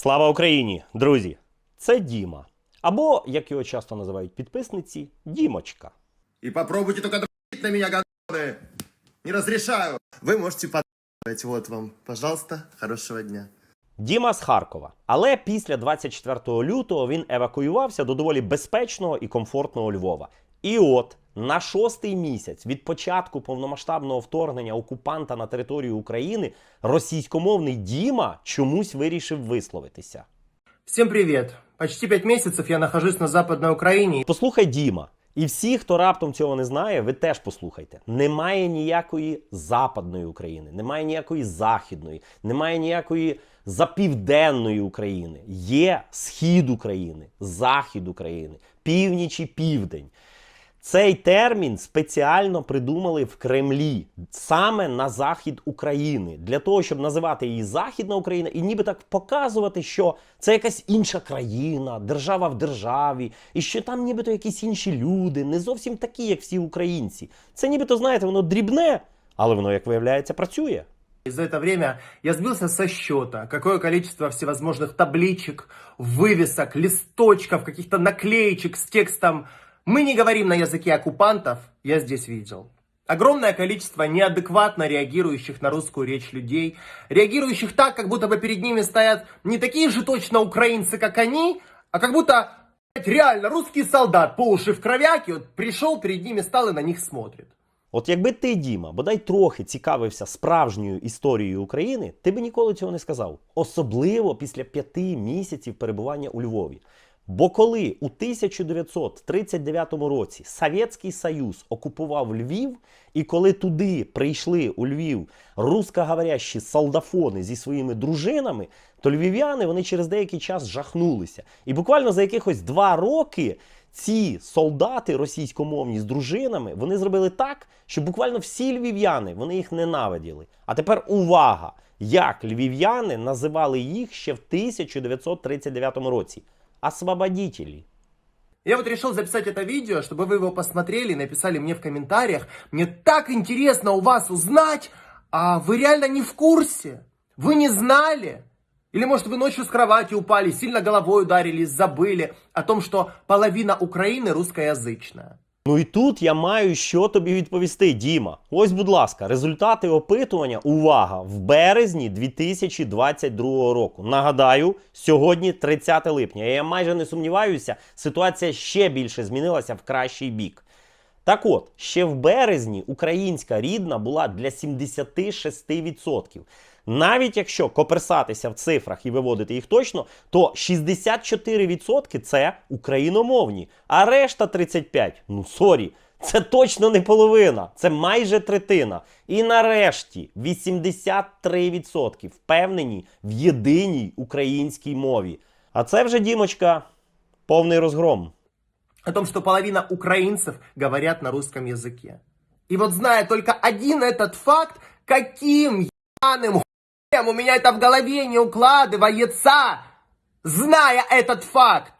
Слава Україні, друзі! Це Діма. Або, як його часто називають підписниці, Дімочка. И попробуйте только дрочить на меня, гандоны. Не разрешаю. Вы можете подать. Вот вам, пожалуйста, хорошего дня. Діма з Харкова. Але після 24 лютого він евакуювався до доволі безпечного і комфортного Львова. І от на шостий місяць від початку повномасштабного вторгнення окупанта на територію України російськомовний Діма чомусь вирішив висловитися. Всем привет! Почти пять месяцев я нахожусь на Западной Украине. Послухай Діма. І всі, хто раптом цього не знає, ви теж послухайте. Немає ніякої западної України, немає ніякої західної, немає ніякої запівденної України. Є схід України, захід України, північ і південь. Цей термін спеціально придумали в Кремлі саме на захід України, для того, щоб називати її Західна Україна і ніби так показувати, що це якась інша країна, держава в державі, і що там нібито якісь інші люди, не зовсім такі, як всі українці. Це нібито, знаєте, воно дрібне, але воно, як виявляється, працює. И за это время я сбился со счета, какое количество всевозможных табличек, вывесок, листочков, каких-то наклеечек с текстом «Мы не говорим на языке оккупантов» я здесь видел. Огромное количество неадекватно реагирующих на русскую речь людей, реагирующих так, как будто бы перед ними стоят не такие же точно украинцы, как они, а как будто блядь, реально русский солдат по уши в кровяке вот, пришел перед ними, стал и на них смотрит. От якби ти, Діма, бодай трохи цікавився справжньою історією України, ти би ніколи цього не сказав. Особливо після п'яти місяців перебування у Львові. Бо коли у 1939 році Совєтський Союз окупував Львів, і коли туди прийшли у Львів русскоговорящі солдафони зі своїми дружинами, то львів'яни вони через деякий час жахнулися. І буквально за якихось два роки ці солдати російськомовні з дружинами вони зробили так, що буквально всі львів'яни вони їх ненавиділи. А тепер увага! Як львів'яни називали їх ще в 1939 році? Освободітелі. Я вот решил записать это видео, чтобы вы его посмотрели и написали мне в комментариях. Мне так интересно у вас узнать, а вы реально не в курсе? Вы не знали? Или может вы ночью с кровати упали, сильно головой ударились, забыли о том, что половина Украины русскоязычная? Ну і тут я маю що тобі відповісти, Діма. Ось, будь ласка, результати опитування. Увага! В березні 2022 року. Нагадаю, сьогодні 30 липня. Я майже не сумніваюся, ситуація ще більше змінилася в кращий бік. Так от, ще в березні українська рідна була для 76%. Навіть якщо коперсатися в цифрах і виводити їх точно, то 64% це україномовні, а решта 35%, ну сорі, це точно не половина, це майже третина. І нарешті 83% впевнені в єдиній українській мові. А це вже, Дімочка, повний розгром О том, что половина украинцев говорят на русском языке. И вот зная только один этот факт, каким ебаным хуем у меня это в голове не укладывается, зная этот факт,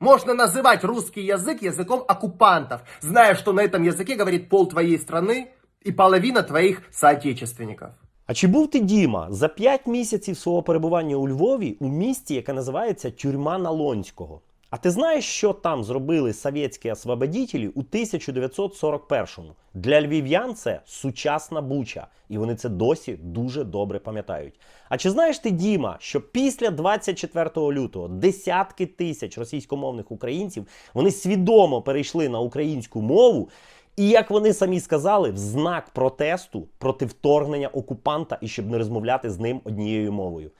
можно называть русский язык языком оккупантов, зная, что на этом языке говорит пол твоей страны и половина твоих соотечественников. А чи був ти, Діма, за 5 місяців свого перебування у Львові у місті, яке називається Тюрма Налонського? А ти знаєш, що там зробили совєтські освободітелі у 1941-му? Для львів'ян це сучасна буча, і вони це досі дуже добре пам'ятають. А чи знаєш ти, Діма, що після 24 лютого десятки тисяч російськомовних українців вони свідомо перейшли на українську мову? І як вони самі сказали, в знак протесту проти вторгнення окупанта і щоб не розмовляти з ним однією мовою.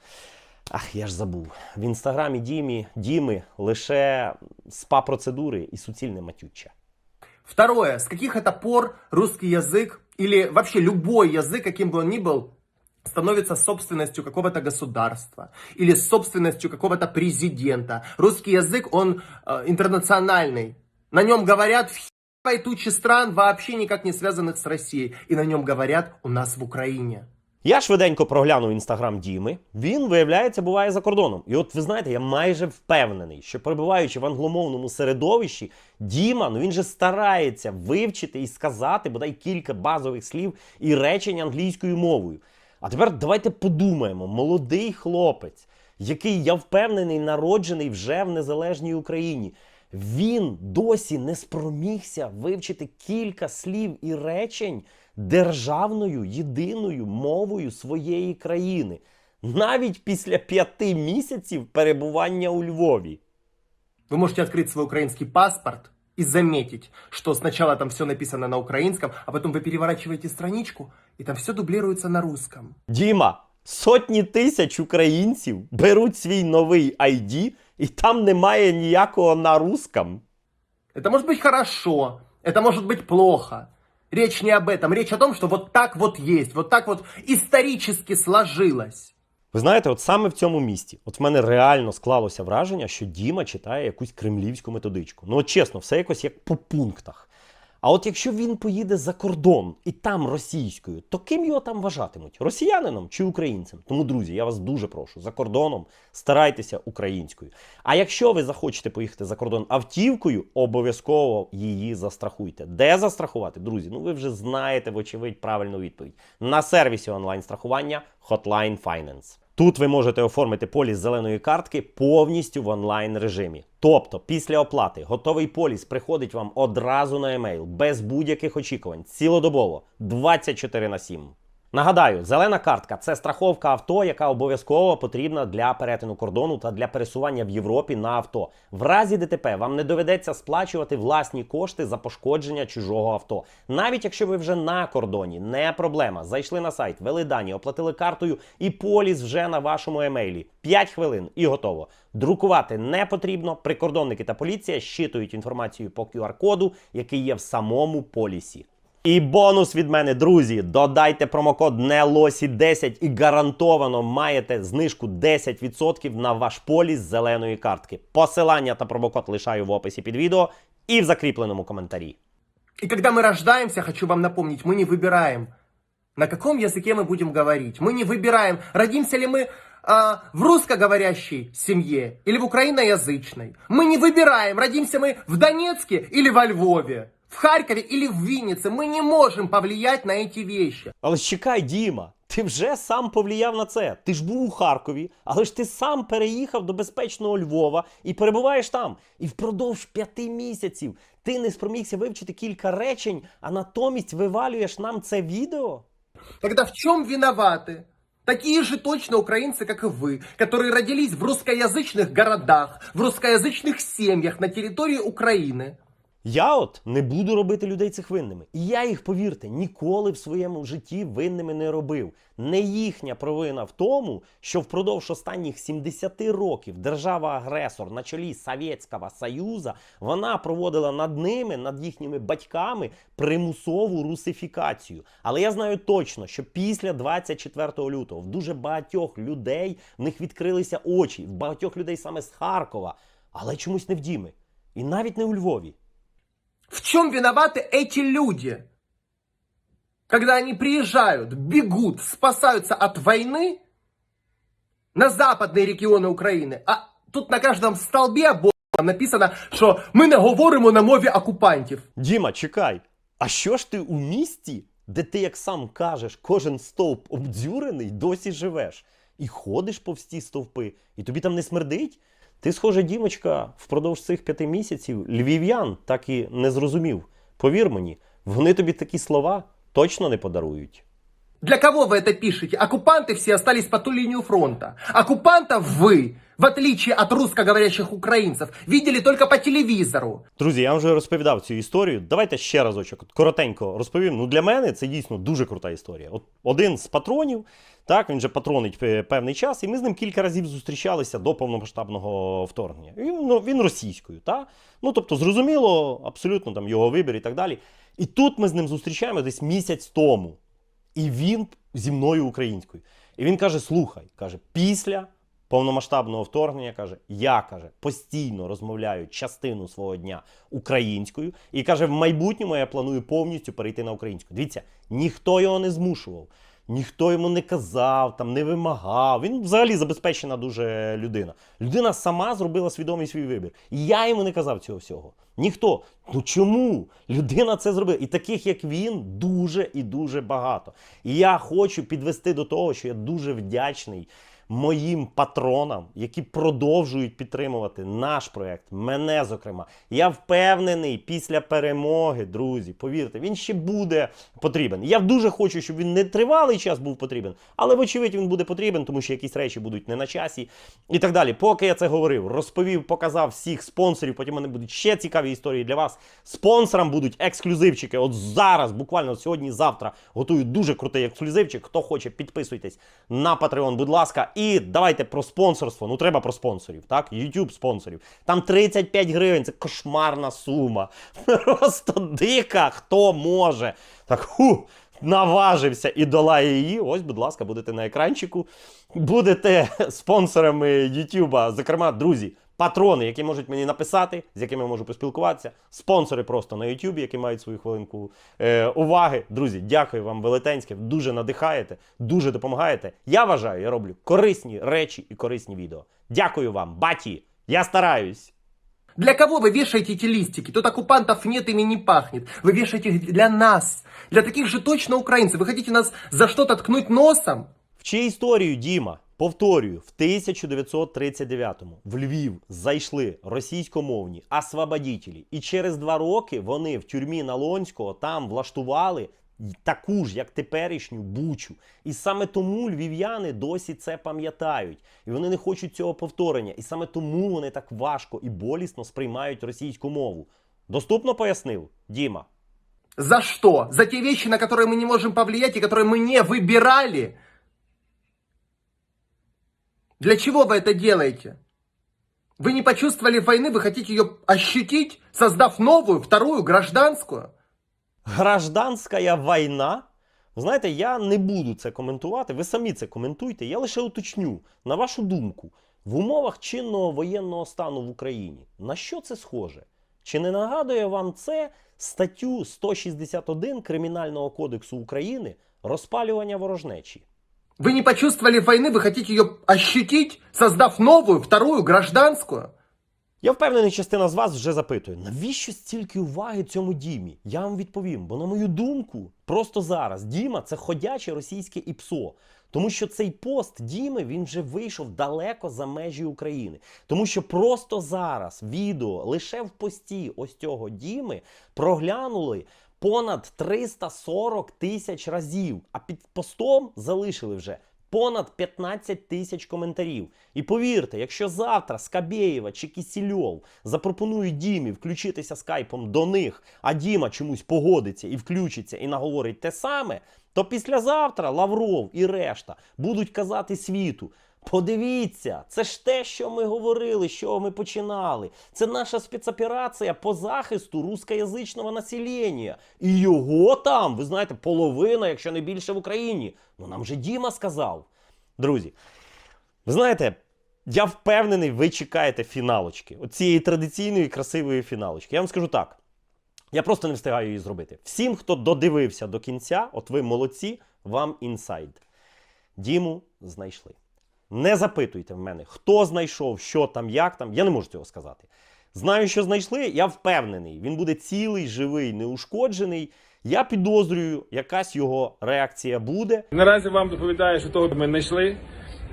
Ах, я ж забув. В інстаграмі Дімі Діми лише спа-процедури і суцільне матюче. Второе. С каких это пор русский язык или вообще любой язык, каким бы он ни был, становится собственностью какого-то государства или собственностью какого-то президента. Русский язык, он э, интернациональный. На нем говорят в хи**ой тучи стран, вообще никак не связанных с Россией. И на нем говорят у нас в Украине. Я швиденько проглянув інстаграм Діми. Він, виявляється, буває за кордоном. І от ви знаєте, я майже впевнений, що перебуваючи в англомовному середовищі, Діма, ну він же старається вивчити і сказати бодай кілька базових слів і речень англійською мовою. А тепер давайте подумаємо: молодий хлопець, який, я впевнений, народжений вже в незалежній Україні. Він досі не спромігся вивчити кілька слів і речень державною єдиною мовою своєї країни, навіть після п'яти місяців перебування у Львові. Вы можете открыть свой украинский паспорт и заметить, что сначала там все написано на украинском, а потом вы переворачиваете страничку, и там все дублируется на русском. Діма, сотні тисяч українців беруть свій новий ID, і там немає ніякого на русском. Это может быть хорошо, это может быть плохо. Речь не об этом, речь о том, что вот так вот есть, вот так вот исторически сложилось. Ви знаєте, от саме в цьому місті, от в мене реально склалося враження, що Діма читає якусь кремлівську методичку. Ну, от чесно, все якось як по пунктах. А от якщо він поїде за кордон і там російською, то ким його там вважатимуть? Росіянином чи українцем? Тому, друзі, я вас дуже прошу, за кордоном старайтеся українською. А якщо ви захочете поїхати за кордон автівкою, обов'язково її застрахуйте. Де застрахувати, друзі? Ну ви вже знаєте, вочевидь, правильну відповідь. На сервісі онлайн-страхування Hotline Finance. Тут ви можете оформити поліс зеленої картки повністю в онлайн режимі. Тобто, після оплати готовий поліс приходить вам одразу на емейл, без будь-яких очікувань, цілодобово, 24 на 7. Нагадаю, зелена картка це страховка авто, яка обов'язково потрібна для перетину кордону та для пересування в Європі на авто. В разі ДТП вам не доведеться сплачувати власні кошти за пошкодження чужого авто. Навіть якщо ви вже на кордоні, не проблема. Зайшли на сайт, ввели дані, оплатили картою, і поліс вже на вашому емейлі. 5 хвилин і готово. Друкувати не потрібно. Прикордонники та поліція щитують інформацію по QR-коду, який є в самому полісі. І бонус від мене, друзі. Додайте промокод NELOSI10 і гарантовано маєте знижку 10% на ваш поліс зеленої картки. Посилання та промокод лишаю в описі під відео і в закріпленому коментарі. И когда мы рождаемся, хочу вам напомнить, мы не выбираем, на каком языке мы будем говорить. Мы не выбираем, родимся ли мы а, в русскоговорящей семье или в украиноязычной. Мы не выбираем, родимся мы в Донецке или во Львове, в Харькове или в Виннице. Мы не можем повлиять на эти вещи. Але ж чекай, Діма, ти вже сам повлияв на це. Ти ж був у Харкові, але ж ти сам переїхав до безпечного Львова і перебуваєш там. І впродовж п'яти місяців ти не спромігся вивчити кілька речень, а натомість вивалюєш нам це відео. Тогда в чем виноваты? Такие же точно украинцы, как и вы, которые родились в русскоязычных городах, в русскоязычных семьях на территории Украины. Я от не буду робити людей цих винними. І я їх, повірте, ніколи в своєму житті винними не робив. Не їхня провина в тому, що впродовж останніх 70 років держава-агресор на чолі Совєтського Союзу вона проводила над ними, над їхніми батьками примусову русифікацію. Але я знаю точно, що після 24 лютого в дуже багатьох людей в них відкрилися очі, в багатьох людей саме з Харкова, але чомусь не в Діми. І навіть не у Львові. В чем виноваты эти люди? Когда они приезжают, бегут, спасаются от войны на западные регионы України, а тут на каждом столбе бо написано, що ми не говоримо на мові окупантів. Діма, чекай. А що ж ти у місті, де ти, як сам кажеш, кожен стовп обдзюрений, досі живеш? І ходиш повз ті стовпи, і тобі там не смердить? Ти, схоже, Дімочка, впродовж цих п'яти місяців львів'ян так і не зрозумів. Повір мені, вони тобі такі слова точно не подарують. Для кого вы это пишете? Оккупанты все остались по ту линию фронта. Оккупантов вы, в отличие от русскоговорящих украинцев, видели только по телевизору. Друзі, я вам вже розповідав цю історію. Давайте ще разочок от коротенько розповім. Ну для мене це дійсно дуже крута історія. От один з патронів, так він же патронить пе- певний час, і ми з ним кілька разів зустрічалися до повномасштабного вторгнення. Він, ну, він російською, так? Ну тобто, зрозуміло, абсолютно там його вибір і так далі. І тут ми з ним зустрічаємо десь місяць тому. І він зі мною українською. І він каже: слухай, каже, після повномасштабного вторгнення каже, я каже, постійно розмовляю частину свого дня українською. І каже, в майбутньому я планую повністю перейти на українську. Дивіться, ніхто його не змушував. Ніхто йому не казав, там не вимагав. Він взагалі забезпечена дуже людина. Людина сама зробила свідомий свій вибір. І я йому не казав цього всього. Ніхто. Ну чому? Людина це зробила. І таких, як він, дуже і дуже багато. І я хочу підвести до того, що я дуже вдячний моїм патронам, які продовжують підтримувати наш проект, мене зокрема. Я впевнений, після перемоги, друзі, повірте, він ще буде потрібен. Я дуже хочу, щоб він не тривалий час був потрібен, але вочевидь він буде потрібен, тому що якісь речі будуть не на часі і так далі. Поки я це говорив, розповів, показав всіх спонсорів. Потім у мене будуть ще цікаві історії для вас. Спонсорам будуть ексклюзивчики. От зараз, буквально сьогодні, завтра, готую дуже крутий ексклюзивчик. Хто хоче, підписуйтесь на Patreon, будь ласка. І давайте про спонсорство. Ну треба про спонсорів, так? YouTube спонсорів. Там 35 гривень, це кошмарна сума. Просто дика, хто може. Так, ху, наважився і долає її. Ось, будь ласка, будете на екранчику. Будете спонсорами YouTube. Зокрема, друзі, патрони, які можуть мені написати, з якими я можу поспілкуватися. Спонсори просто на YouTube, які мають свою хвилинку е, уваги. Друзі, дякую вам велетенське. Дуже надихаєте, дуже допомагаєте. Я вважаю, я роблю корисні речі і корисні відео. Дякую вам, баті! Я стараюсь. Для кого вы вешаете эти листики? Тут оккупантов нет, ими не пахнет. Вы вешаете их для нас. Для таких же точно украинцев. Вы хотите нас за что-то ткнуть носом? Вчи історію, Діма. Повторюю, в 1939-му в Львів зайшли російськомовні освободітелі, і через два роки вони в тюрмі Налонського там влаштували таку ж, як теперішню бучу. І саме тому львів'яни досі це пам'ятають. І вони не хочуть цього повторення. І саме тому вони так важко і болісно сприймають російську мову. Доступно пояснив Діма. За что? За те вещи, на которые мы не можем повлиять и которые мы не выбирали? Для чего вы это делаете? Вы не почувствовали войны, вы хотите ее ощутить, создав новую, вторую, гражданскую? Гражданська війна. Знаєте, я не буду це коментувати. Ви самі це коментуйте. Я лише уточню, на вашу думку, в умовах чинного воєнного стану в Україні, на що це схоже? Чи не нагадує вам це статтю 161 Кримінального кодексу України розпалювання ворожнечі? Вы не почувствовали войны, вы хотите ее ощутить, создав новую, вторую, гражданскую? Я впевнений, частина з вас вже запитує, навіщо стільки уваги цьому Дімі? Я вам відповім, бо на мою думку, просто зараз Діма це ходяче російське ІПСО. Тому що цей пост Діми він вже вийшов далеко за межі України. Тому що просто зараз відео лише в пості ось цього Діми проглянули понад 340 тисяч разів, а під постом залишили вже понад 15 тисяч коментарів. І повірте, якщо завтра Скабєєва чи Кісільов запропонують Дімі включитися скайпом до них, а Діма чомусь погодиться і включиться і наговорить те саме, то післязавтра Лавров і решта будуть казати світу. Подивіться, це ж те, що ми говорили, що ми починали. Це наша спецоперація по захисту рускоязичного населення. І його там, ви знаєте, половина, якщо не більше в Україні. Ну нам же Діма сказав. Друзі, ви знаєте, я впевнений, ви чекаєте фіналочки. Оцієї традиційної красивої фіналочки. Я вам скажу так. Я просто не встигаю її зробити. Всім, хто додивився до кінця, от ви молодці, вам інсайд. Діму знайшли. Не запитуйте в мене, хто знайшов, що там, як там. Я не можу цього сказати. Знаю, що знайшли, я впевнений, він буде цілий, живий, неушкоджений. Я підозрюю, якась його реакція буде. Наразі вам доповідаю, що того ми знайшли.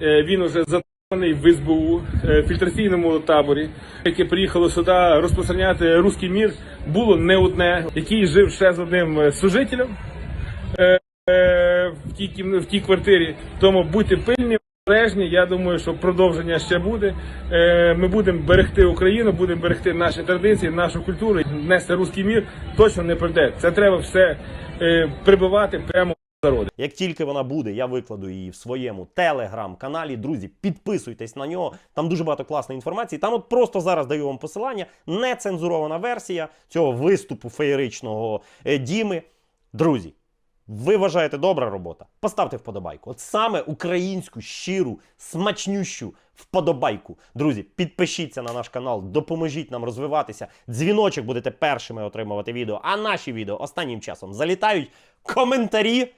Е, Він уже затриманий в СБУ е, фільтраційному таборі, яке приїхало сюди розпространяти руський мір. Було не одне, який жив ще з одним е, служителем в тій в тій квартирі. Тому будьте пильні. Обережні, я думаю, що продовження ще буде. Е, Ми будемо берегти Україну, будемо берегти наші традиції, нашу культуру. Нести руський мір точно не прийде. Це треба все е, прибивати прямо народи. Як тільки вона буде, я викладу її в своєму телеграм-каналі. Друзі, підписуйтесь на нього. Там дуже багато класної інформації. Там от просто зараз даю вам посилання. Нецензурована версія цього виступу феєричного е, Діми. Друзі, ви вважаєте добра робота? Поставте вподобайку. От саме українську, щиру, смачнющу вподобайку. Друзі, підпишіться на наш канал, допоможіть нам розвиватися. Дзвіночок будете першими отримувати відео. А наші відео останнім часом залітають коментарі.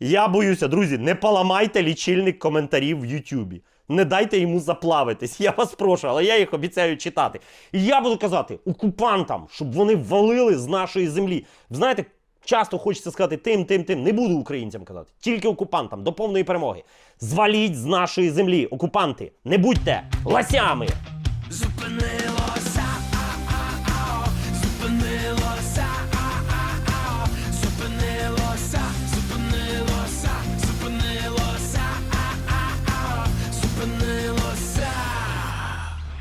Я боюся, друзі, не поламайте лічильник коментарів в Ютубі. Не дайте йому заплавитись. Я вас прошу, але я їх обіцяю читати. І я буду казати окупантам, щоб вони валили з нашої землі. Знаєте, Часто хочеться сказати тим, тим, тим. Не буду українцям казати, тільки окупантам до повної перемоги. Зваліть з нашої землі, окупанти. Не будьте ласями. Зупинила